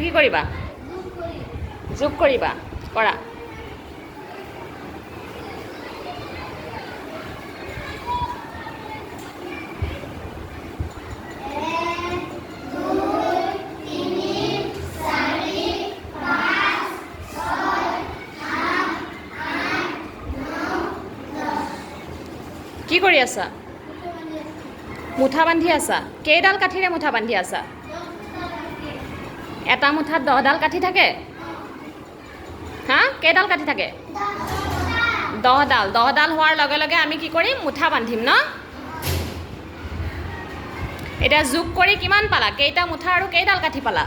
কৰিবা? যোগ কৰিবা কৰা। কি কৰি আছা? মুঠা বান্ধি আছা? কেইডাল কাঠিৰে মুঠা বান্ধি আছা? এটা মুঠাত দহডাল কাঠি থাকে? হা? কেইডাল কাঠি থাকে? দহডাল। দহডাল হোৱাৰ লগে লগে আমি কি কৰিম? মুঠা বান্ধিম, ন? এতিয়া যোগ কৰি কিমান পালা? কেইটা মুঠা আৰু কেইডাল কাঠি পালা?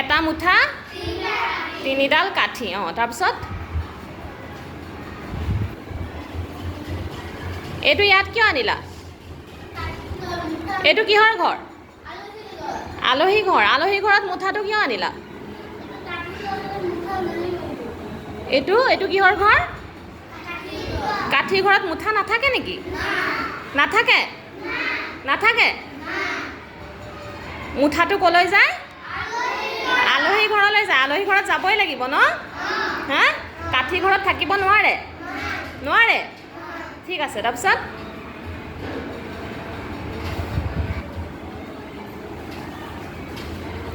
এটা মুঠা, তিনিডাল কাঠি। অঁ, তাৰপিছত? এইটো ইয়াত কিয় আনিলা? এইটো কিহৰ ঘৰ? আলহী ঘৰ আলহী ঘৰত মুঠাটো কিয় আনিলা? এইটো এইটো কিহৰ ঘৰ? কাঠি ঘৰত মুঠা নাথাকে নেকি? নাথাকে? নাথাকে? মুঠাটো ক'লৈ যায়? আলহী ঘৰলৈ যায়। আলহী ঘৰত যাবই লাগিব ন? হা? কাঠি ঘৰত থাকিব নোৱাৰে? নোৱাৰে? ঠিক আছে তাৰপিছত?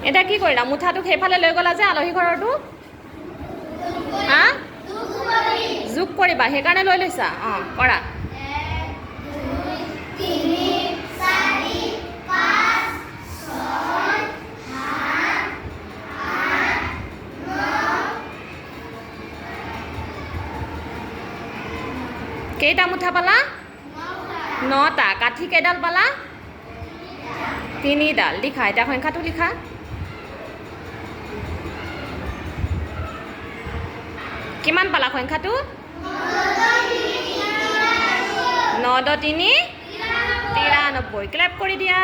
এতিয়া কি কৰিলা? মুঠাটোক সেইফালে লৈ গ'লা যে আলহী ঘৰৰটো? হা? যোগ কৰিবা সেইকাৰণে লৈ লৈছা। অঁ কৰা। কেইটা মুঠা পালা? নটা। কাঠি কেইডাল পালা? তিনিডাল। লিখা এতিয়া সংখ্যাটো লিখা। কিমান পালা সংখ্যাটো? ন দ তিনি তিৰানব্বৈ। ক্লেপ কৰি দিয়া।